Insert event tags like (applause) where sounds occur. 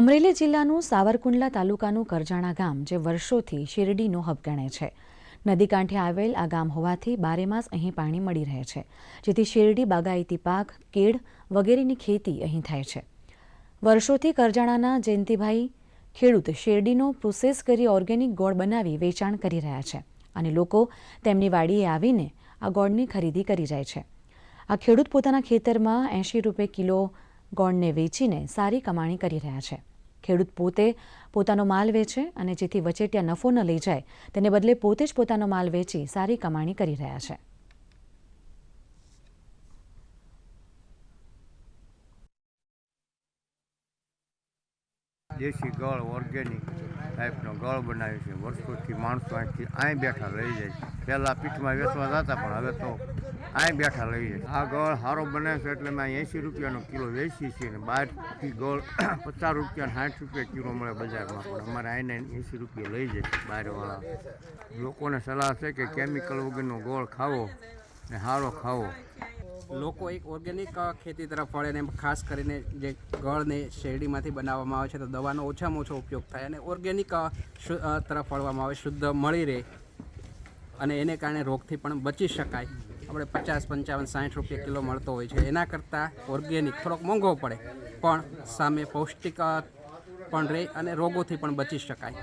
અમરેલી જિલ્લાનું સાવરકુંડલા તાલુકાનું કરજાણા ગામ જે વર્ષોથી શેરડીનો હબ ગણે છે. નદી કાંઠે આવેલ આ ગામ હોવાથી બારેમાસ અહીં પાણી મળી રહે છે, જેથી શેરડી, બાગાયતી પાક, કેળ વગેરેની ખેતી અહીં થાય છે. વર્ષોથી કરજાણાના જયંતિભાઈ ખેડૂત શેરડીનો પ્રોસેસ કરી ઓર્ગેનિક ગોળ બનાવી વેચાણ કરી રહ્યા છે અને લોકો તેમની વાડીએ આવીને આ ગોળની ખરીદી કરી જાય છે. આ ખેડૂત પોતાના ખેતરમાં એંશી રૂપે કિલો ગોળને વેચીને સારી કમાણી કરી રહ્યા છે. ખેડૂત પોતે પોતાનો માલ વેચે અને જેથી વચેટિયા નફો ન લઈ જાય, તેને બદલે પોતે જ પોતાનો માલ વેચી સારી કમાણી કરી રહ્યા છે. દેશી ગળ ઓર્ગેનિક ટાઈપનો ગળ બનાવ્યો છે. વર્ષોથી માણસો અહીંથી અહીં બેઠા લઈ જાય છે. પહેલાં પીઠમાં વેચવા જતા પણ હવે તો અહીં બેઠા લઈ જાય આ ગળ સારો બને છે એટલે મેં એંસી રૂપિયાનો કિલો વેચીએ છીએ અને બહારથી ગોળ (coughs) પચાસ રૂપિયા સાઠ રૂપિયા કિલો મળે બજારમાં. પણ અમારે આઈને એંસી રૂપિયા લઈ જાય બહારવાળા લોકોને સલાહ છે કે કેમિકલ વગરનો ગોળ ખાવો ને સારો ખાવો. લોકો એક ઓર્ગેનિક ખેતી તરફ વળે ને ખાસ કરીને જે ગળને શેરડીમાંથી બનાવવામાં આવે છે તો દવાનો ઓછામાં ઓછો ઉપયોગ થાય અને ઓર્ગેનિક તરફ વળવામાં આવે, શુદ્ધ મળી રહે. અને એને કારણે રોગથી પણ બચી શકાય. આપણે પચાસ, પંચાવન, સાઠ રૂપિયા કિલો મળતો હોય છે. એના કરતાં ઓર્ગેનિક થોડોક મોંઘો પડે, પણ સામે પૌષ્ટિક પણ રહે અને રોગોથી પણ બચી શકાય.